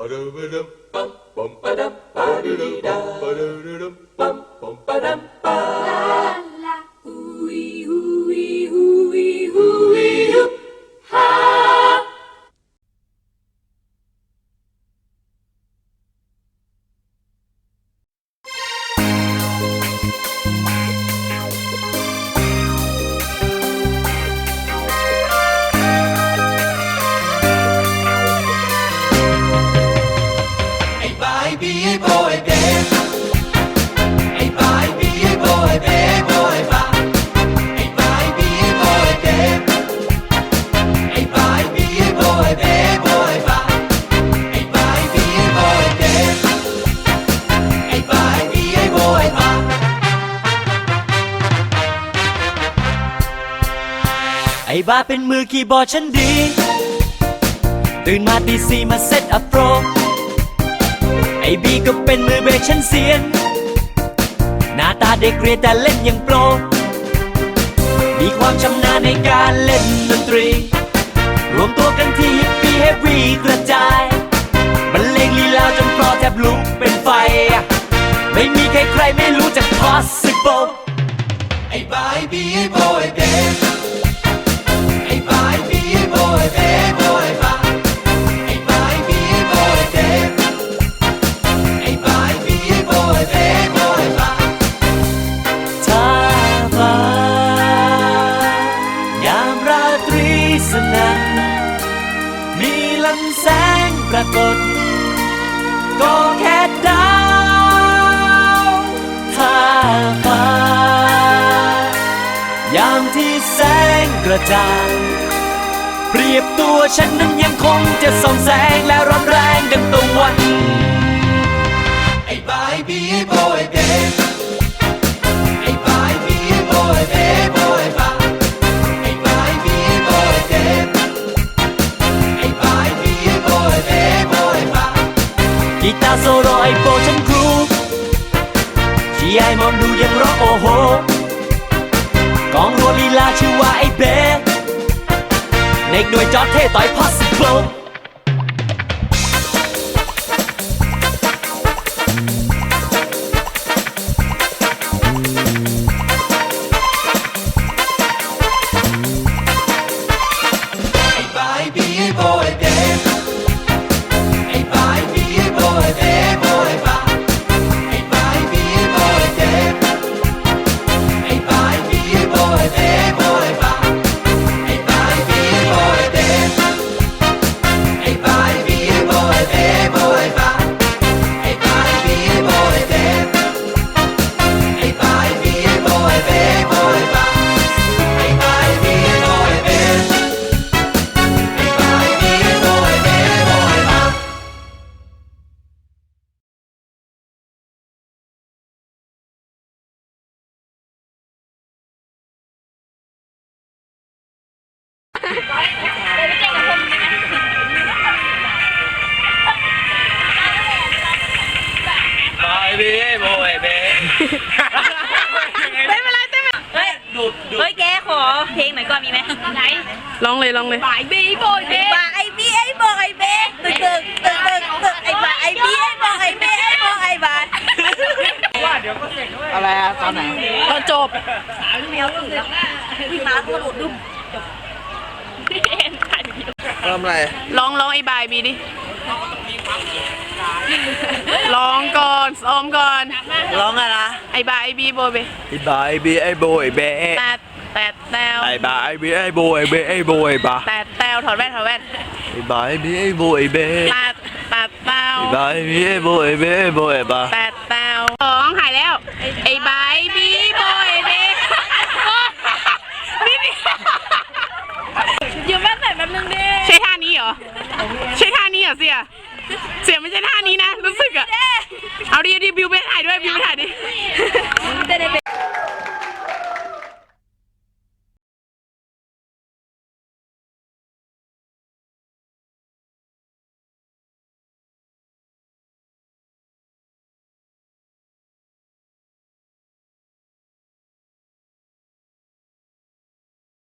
Ba dum dum, bum bum, ba dum, ba dee da. Ba dum dum, bum bum, ba dum. บ้าเป็นมือคีย์บอร์ดฉันดี ตื่นมาตีสี่มาเซตอัพโปร ไอบีก็เป็นมือเบสฉันเสียน หน้าตาเด็กเรียนแต่เล่นอย่างโปร มีความชำนาญในการเล่นดนตรี รวมตัวกันที่ฮิปปี้เฮฟวีกระจายบรรเลงลีลาจนฟลอแทบลุกเป็นไฟ ไม่มีใครใครๆไม่รู้จัก possible ไอ้บายบีไอโบไอเบ นันมีลำแสงปรากฏ ก็แค่ดาวถ้าฟ้ายามที่แสงกระจ่างเปรียบตัวฉันนั้นยังคงจะส่องแสงและร้อนแรงดังตะวันไอ้บายบีบอยเบส เด็กหน่วยจอดเท่ต่อย possible ไเบเต้นไปเลยเต้นไปเฮ้ยดูดเฮ้ยแกขอเพลงหน่อยก่อนมีไหมไหนลองเลยลองเลยบายบีบอยเบบายบีไอ้บอยเบตึกตึกตึกตึกตึกไอ้บายไอ้บีไอ้บอยเบไอ้บอยบายอะไรอะตอนไหนตอนจบแมวตื่นแล้วพี่ม้าก็กระโดดดุ้มเริ่มอะไรลองลองไอ้บายบีดิ ลองก่อนซ้อมก่อน ร้องอะไรนะไอ้บายบีโบเบไอ้บายบีไอ้โบยเบแตดแตดแตวไอ้บายบีไอ้โบยเบไอ้โบยบาแตดแตวถอดแว่นถอดแว่นไอ้บายบีไอ้โบยเบแตดแตดแตวไอ้บายบีไอ้โบยเบไอ้โบยบาแตดแตวสองหายแล้ว ไอ้บายบีโบยเบนี่ดิยืมแม่ใส่แป๊บนึงดิใช่ท่านี้เหรอใช่ท่า เสียเสียไม่ใช่ท่านี้นะ รู้สึกอะเอาดิดีบิวไปถ่ายด้วยบิวไปถ่ายดิ